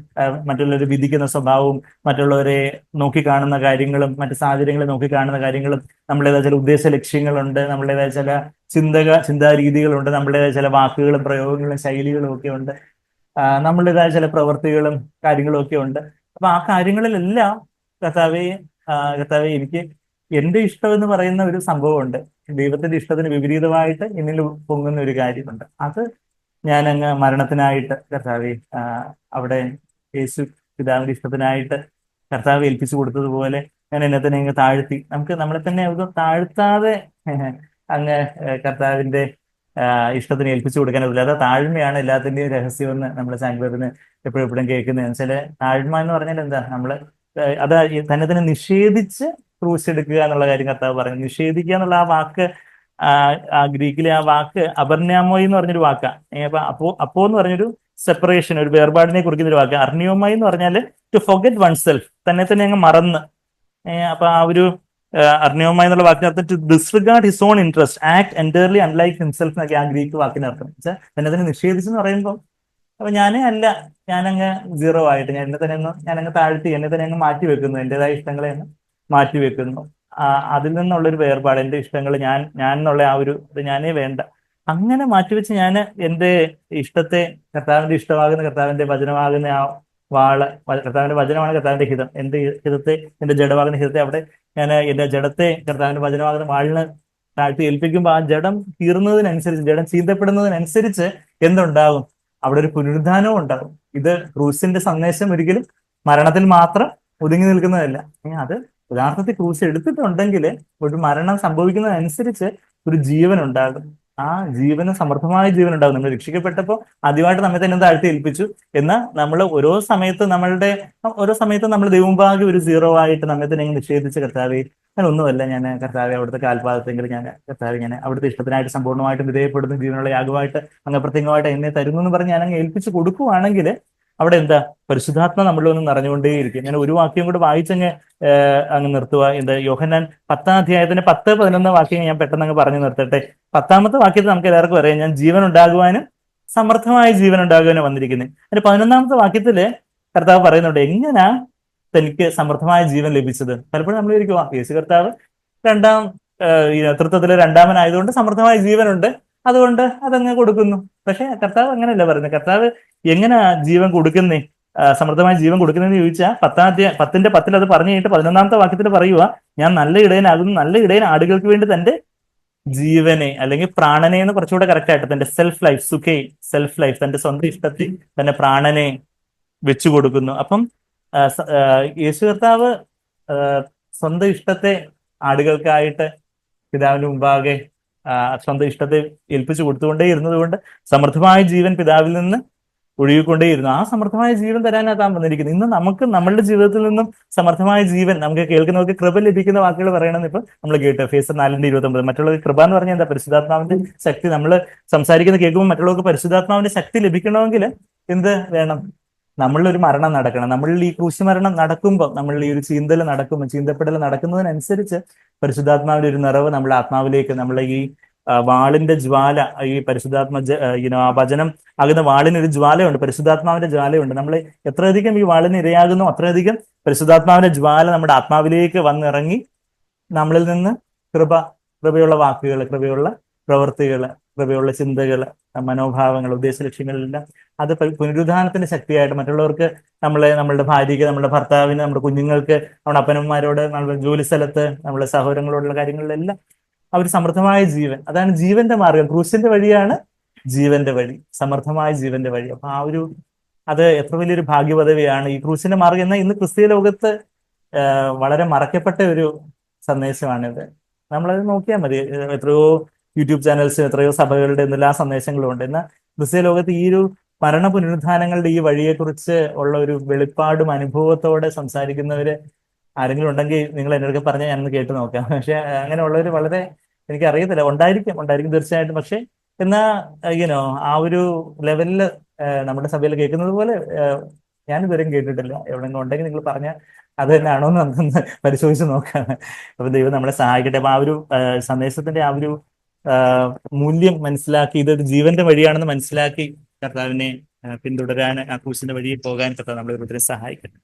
മറ്റുള്ളവരെ വിധിക്കുന്ന സ്വഭാവവും മറ്റുള്ളവരെ നോക്കിക്കാണുന്ന കാര്യങ്ങളും മറ്റു സാഹചര്യങ്ങളെ നോക്കിക്കാണുന്ന കാര്യങ്ങളും നമ്മളുടേതായ ചില ഉദ്ദേശ ലക്ഷ്യങ്ങളുണ്ട്. നമ്മളുടേതായ ചില ചിന്തക ചിന്താ രീതികളുണ്ട്. നമ്മളുടേതായ ചില വാക്കുകളും പ്രയോഗങ്ങളും ശൈലികളും ഒക്കെ ഉണ്ട്. നമ്മളുടേതായ ചില പ്രവൃത്തികളും കാര്യങ്ങളും ഒക്കെ ഉണ്ട്. അപ്പൊ ആ കാര്യങ്ങളിലെല്ലാം കർത്താവെ കർത്താവെ എനിക്ക് എന്റെ ഇഷ്ടം എന്ന് പറയുന്ന ഒരു സംഭവമുണ്ട്. ദൈവത്തിന്റെ ഇഷ്ടത്തിന് വിപരീതമായിട്ട് എന്നിൽ പൊങ്ങുന്ന ഒരു കാര്യമുണ്ട്. അത് ഞാൻ അങ്ങ് മരണത്തിനായിട്ട് കർത്താവെ അവിടെ യേശു പിതാവിന്റെ ഇഷ്ടത്തിനായിട്ട് കർത്താവ് ഏൽപ്പിച്ചു കൊടുത്തതുപോലെ ഞാൻ എന്നെ തന്നെ അങ്ങ് താഴ്ത്തി. നമുക്ക് നമ്മളെ തന്നെ അത് താഴ്ത്താതെ അങ്ങ് കർത്താവിന്റെ ഇഷ്ടത്തിന് ഏൽപ്പിച്ചു കൊടുക്കാൻ പറ്റില്ല അത് താഴ്മയാണ് എല്ലാത്തിന്റെയും രഹസ്യമെന്ന് സാങ്ക്വറിന് എപ്പോഴും എപ്പോഴും കേൾക്കുന്നത് വെച്ചാൽ താഴ്മ എന്ന് പറഞ്ഞാൽ എന്താ? നമ്മൾ അത് തന്നെ തന്നെ നിഷേധിച്ച് ക്രൂശ് എടുക്കുക എന്നുള്ള കാര്യം കർത്താവ് പറഞ്ഞു നിഷേധിക്കുക എന്നുള്ള ആ വാക്ക് ആ ഗ്രീക്കിലെ ആ വാക്ക് അപർണ്യാമോയി എന്ന് പറഞ്ഞൊരു വാക്കാണ് അപ്പൊ അപ്പോ അപ്പോ എന്ന് പറഞ്ഞൊരു സെപ്പറേഷൻ ഒരു വേർപാടിനെ കുറിക്കുന്ന ഒരു വാക്ക്. അർണിയോമായി എന്ന് പറഞ്ഞാൽ ടു ഫൊഗറ്റ് വൺ സെൽഫ് തന്നെ തന്നെ അങ്ങ് മറന്ന്. അപ്പൊ ആ ഒരു അർണിയോമായി എന്നുള്ള വാക്കിന് അർത്ഥം to disregard his own interest act entirely unlike himself എന്നൊക്കെ ആ ഗ്രീക്ക് വാക്കിന് അർത്ഥം തന്നെ തന്നെ നിഷേധിച്ചെന്ന് പറയുമ്പോൾ അപ്പൊ ഞാൻ അല്ല ഞാനങ്ങ് സീറോ ആയിട്ട് ഞാൻ എന്നെ തന്നെ ഒന്ന് ഞാനങ്ങ് താഴ്ത്തി എന്നെ തന്നെ അങ്ങ് മാറ്റി വെക്കുന്നു. എന്റേതായ ഇഷ്ടങ്ങളെ അങ്ങ് മാറ്റി വെക്കുന്നു. അതിൽ നിന്നുള്ളൊരു വേർപാട് എന്റെ ഇഷ്ടങ്ങൾ ഞാൻ ഞാൻ എന്നുള്ള ആ ഒരു ഇത് ഞാനേ വേണ്ട. അങ്ങനെ മാറ്റിവെച്ച് ഞാൻ എന്റെ ഇഷ്ടത്തെ കർത്താവിന്റെ ഇഷ്ടമാകുന്ന കർത്താവിന്റെ വചനമാകുന്ന ആ വാൾ കർത്താവിന്റെ വചനമാണ് കർത്താവിന്റെ ഹിതം. എന്റെ ഹിതത്തെ എന്റെ ജഡമാകുന്ന ഹിതത്തെ അവിടെ ഞാൻ എന്റെ ജഡത്തെ കർത്താവിന്റെ വചനമാകുന്ന വാളിന് താഴ്ത്തി ഏൽപ്പിക്കുമ്പോൾ ആ ജഡം തീർന്നതിനനുസരിച്ച് ജഡം ചീന്തപ്പെടുന്നതിനനുസരിച്ച് എന്തുണ്ടാകും? അവിടെ ഒരു പുനരുദ്ധാനവും ഉണ്ടാകും. ഇത് ക്രൂസിന്റെ സന്ദേശം ഒരിക്കലും മരണത്തിൽ മാത്രം ഒതുങ്ങി നിൽക്കുന്നതല്ല. അത് യഥാർത്ഥത്തിൽ ക്രൂസ് എടുത്തിട്ടുണ്ടെങ്കിൽ ഒരു മരണം സംഭവിക്കുന്നതനുസരിച്ച് ഒരു ജീവൻ ഉണ്ടാകും. ആ ജീവന് സമൃദ്ധമായ ജീവൻ ഉണ്ടാകും നമ്മൾ രക്ഷിക്കപ്പെട്ടപ്പോൾ ആദ്യമായിട്ട് നമ്മെ തന്നെ താഴ്ത്തി ഏൽപ്പിച്ചു. എന്നാൽ നമ്മൾ ഓരോ സമയത്ത് നമ്മളുടെ ഓരോ സമയത്ത് നമ്മൾ ദൈവമുമ്പാകെ ഒരു സീറോ ആയിട്ട് നമ്മെ തന്നെ നിഷേധിച്ച കർത്താവെ ഞാൻ ഒന്നുമല്ല ഞാൻ കർത്താവെ അവിടുത്തെ കാൽപാദത്തെങ്കിലും ഞാൻ കർത്താവ് ഞാൻ അവിടുത്തെ ഇഷ്ടത്തിനായിട്ട് സമ്പൂർണമായിട്ടും വിധേയപ്പെടുന്ന. ജീവനുള്ള യാഗമായിട്ട് അങ്ങ് പ്രത്യേകമായിട്ട് എന്നെ തരുന്നു എന്ന് പറഞ്ഞ് ഞാൻ അങ്ങ് ഏൽപ്പിച്ച് കൊടുക്കുവാണെങ്കിൽ അവിടെ എന്താ? പരിശുദ്ധാത്മ നമ്മളിലൊന്ന് നിറഞ്ഞുകൊണ്ടേയിരിക്കും. ഞാൻ ഒരു വാക്യം കൂടെ വായിച്ചങ്ങ് അങ്ങ് നിർത്തുക എന്താ? യോഹന്നാൻ പത്താം അധ്യായത്തിന്റെ പത്ത് പതിനൊന്ന് വാക്യം ഞാൻ പെട്ടെന്ന് അങ്ങ് പറഞ്ഞു നിർത്തട്ടെ. പത്താമത്തെ വാക്യത്തിൽ നമുക്ക് എല്ലാവർക്കും അറിയാം. ഞാൻ ജീവൻ ഉണ്ടാകുവാനും സമർത്ഥമായ ജീവൻ ഉണ്ടാകുവാനും വന്നിരിക്കുന്നത് അതിന്റെ പതിനൊന്നാമത്തെ വാക്യത്തിൽ കർത്താവ് പറയുന്നുണ്ട് എങ്ങനാ തനിക്ക് സമർത്ഥമായ ജീവൻ ലഭിച്ചത്? പലപ്പോഴും നമ്മൾ ഇരിക്കുക യേശു കർത്താവ് രണ്ടാം ഈ നേതൃത്വത്തിലെ രണ്ടാമനായതുകൊണ്ട് സമർത്ഥമായ ജീവനുണ്ട്. അതുകൊണ്ട് അതങ്ങ് കൊടുക്കുന്നു. പക്ഷെ കർത്താവ് അങ്ങനെയല്ല പറയുന്നത് കർത്താവ് എങ്ങനെ ജീവൻ കൊടുക്കുന്നേ? സമൃദ്ധമായ ജീവൻ കൊടുക്കുന്നതെന്ന് ചോദിച്ചാൽ പത്താമത്തെ പത്തിന്റെ പത്തിൽ അത് പറഞ്ഞു കഴിഞ്ഞിട്ട് പതിനൊന്നാമത്തെ വാക്യത്തിൽ പറയുക ഞാൻ നല്ല ഇടയനാകുന്നു. നല്ല ഇടയൻ ആടുകൾക്ക് വേണ്ടി തന്റെ ജീവനെ അല്ലെങ്കിൽ പ്രാണനെ എന്ന് കുറച്ചുകൂടെ കറക്റ്റ് ആയിട്ട് തന്റെ സെൽഫ് ലൈഫ് സുഖേ സെൽഫ് ലൈഫ് തന്റെ സ്വന്തം ഇഷ്ടത്തിൽ തന്റെ പ്രാണനെ വെച്ചു കൊടുക്കുന്നു. അപ്പം യേശു കർത്താവ് സ്വന്തം ഇഷ്ടത്തെ ആടുകൾക്കായിട്ട് പിതാവിന് മുമ്പാകെ സ്വന്തം ഇഷ്ടത്തെ ഏൽപ്പിച്ചു കൊടുത്തുകൊണ്ടേ ഇരുന്നതുകൊണ്ട് സമൃദ്ധമായ ജീവൻ പിതാവിൽ നിന്ന് ഒഴുകിക്കൊണ്ടേയിരുന്നു ആ സമർത്ഥമായ ജീവൻ തരാനാണ് താൻ വന്നിരിക്കുന്നത്. ഇന്ന് നമുക്ക് നമ്മളുടെ ജീവിതത്തിൽ നിന്നും സമർത്ഥമായ ജീവൻ നമുക്ക് കേൾക്കുന്നവർക്ക് കൃപ ലഭിക്കുന്ന വാക്കുകൾ പറയണമെന്ന് ഇപ്പൊ നമ്മൾ കേട്ടു. ഫേസ് നാലിന്റെ ഇരുപത്തി ഒമ്പത് മറ്റുള്ളവർ കൃപ എന്ന് പറഞ്ഞാൽ എന്താ? പരിശുദ്ധാത്മാവിന്റെ ശക്തി. നമ്മൾ സംസാരിക്കുന്ന കേൾക്കുമ്പോൾ മറ്റുള്ളവർക്ക് പരിശുദ്ധാത്മാവിന്റെ ശക്തി ലഭിക്കണമെങ്കിൽ എന്ത് വേണം? നമ്മളിൽ ഒരു മരണം നടക്കണം. നമ്മളിൽ ഈ ക്രൂശി മരണം നടക്കുമ്പോൾ നമ്മളിൽ ഈ ഒരു ചീന്തൽ നടക്കുമ്പോൾ ചീന്തപ്പെടൽ നടക്കുന്നതിനനുസരിച്ച് പരിശുദ്ധാത്മാവിന്റെ ഒരു നിറവ് നമ്മുടെ ആത്മാവിലേക്ക് നമ്മളെ ഈ വാളിന്റെ ജ്വാല ഈ പരിശുദ്ധാത്മ ഇനോ ആ, ഭജനം ആകുന്ന വാളിനൊരു ജ്വാലയുണ്ട്. പരിശുദ്ധാത്മാവിന്റെ ജ്വാലയുണ്ട്. നമ്മൾ എത്രയധികം ഈ വാളിന് ഇരയാകുന്നു അത്രയധികം പരിശുദ്ധാത്മാവിന്റെ ജ്വാല നമ്മുടെ ആത്മാവിലേക്ക് വന്നിറങ്ങി നമ്മളിൽ നിന്ന് കൃപ കൃപയുള്ള വാക്കുകൾ കൃപയുള്ള പ്രവൃത്തികൾ കൃപയുള്ള ചിന്തകൾ മനോഭാവങ്ങൾ ഉദ്ദേശ ലക്ഷ്യങ്ങളെല്ലാം അത് പുനരുദ്ധാനത്തിന്റെ ശക്തിയായിട്ട് മറ്റുള്ളവർക്ക് നമ്മളെ നമ്മളുടെ ഭാര്യയ്ക്ക് നമ്മുടെ ഭർത്താവിന് നമ്മുടെ കുഞ്ഞുങ്ങൾക്ക് നമ്മുടെ അപ്പനന്മാരോട് നമ്മുടെ ജോലി സ്ഥലത്ത് നമ്മുടെ സഹോദരങ്ങളോടുള്ള കാര്യങ്ങളിലെല്ലാം അവർ സമൃദ്ധമായ ജീവൻ. അതാണ് ജീവന്റെ മാർഗം. ക്രൂശിന്റെ വഴിയാണ് ജീവന്റെ വഴി. സമർത്ഥമായ ജീവന്റെ വഴി. അപ്പൊ ആ ഒരു അത് എത്ര വലിയൊരു ഭാഗ്യപദവിയാണ് ഈ ക്രൂശിന്റെ മാർഗം. എന്നാൽ ഇന്ന് ക്രിസ്തീയ ലോകത്ത് വളരെ മറക്കപ്പെട്ട ഒരു സന്ദേശമാണിത്. നമ്മളത് നോക്കിയാൽ മതി. എത്രയോ യൂട്യൂബ് ചാനൽസ് എത്രയോ സഭകളുടെ എല്ലാ സന്ദേശങ്ങളും ഉണ്ട്. എന്നാൽ ക്രിസ്ത്യ ലോകത്ത് ഈ ഒരു മരണ പുനരുദ്ധാനങ്ങളുടെ ഈ വഴിയെക്കുറിച്ച് ഉള്ള ഒരു വെളിപ്പാടും അനുഭവത്തോടെ സംസാരിക്കുന്നവര് ആരെങ്കിലും ഉണ്ടെങ്കിൽ നിങ്ങൾ എന്നൊക്കെ പറഞ്ഞാൽ ഞാനൊന്ന് കേട്ട് നോക്കാം. പക്ഷെ അങ്ങനെയുള്ളവർ വളരെ എനിക്ക് അറിയത്തില്ല ഉണ്ടായിരിക്കും ഉണ്ടായിരിക്കും തീർച്ചയായിട്ടും. പക്ഷെ എന്നാ യുനോ ആ ഒരു ലെവലിൽ നമ്മുടെ സഭയിൽ കേൾക്കുന്നത് പോലെ ഞാൻ ഇതുവരെയും കേട്ടിട്ടില്ല. എവിടെയെങ്കിലും ഉണ്ടെങ്കിൽ നിങ്ങൾ പറഞ്ഞാൽ അത് തന്നെയാണോ എന്ന് പരിശോധിച്ച് നോക്കാം. അപ്പൊ ദൈവം നമ്മളെ സഹായിക്കട്ടെ. അപ്പൊ ആ ഒരു സന്ദേശത്തിന്റെ ആ ഒരു മൂല്യം മനസ്സിലാക്കി ഇതൊരു ജീവന്റെ വഴിയാണെന്ന് മനസ്സിലാക്കി കർത്താവിനെ പിന്തുടരാൻ ആ ക്രൂശിന്റെ വഴിയിൽ പോകാൻ കർത്താവ് നമ്മളെ സഹായിക്കട്ടെ.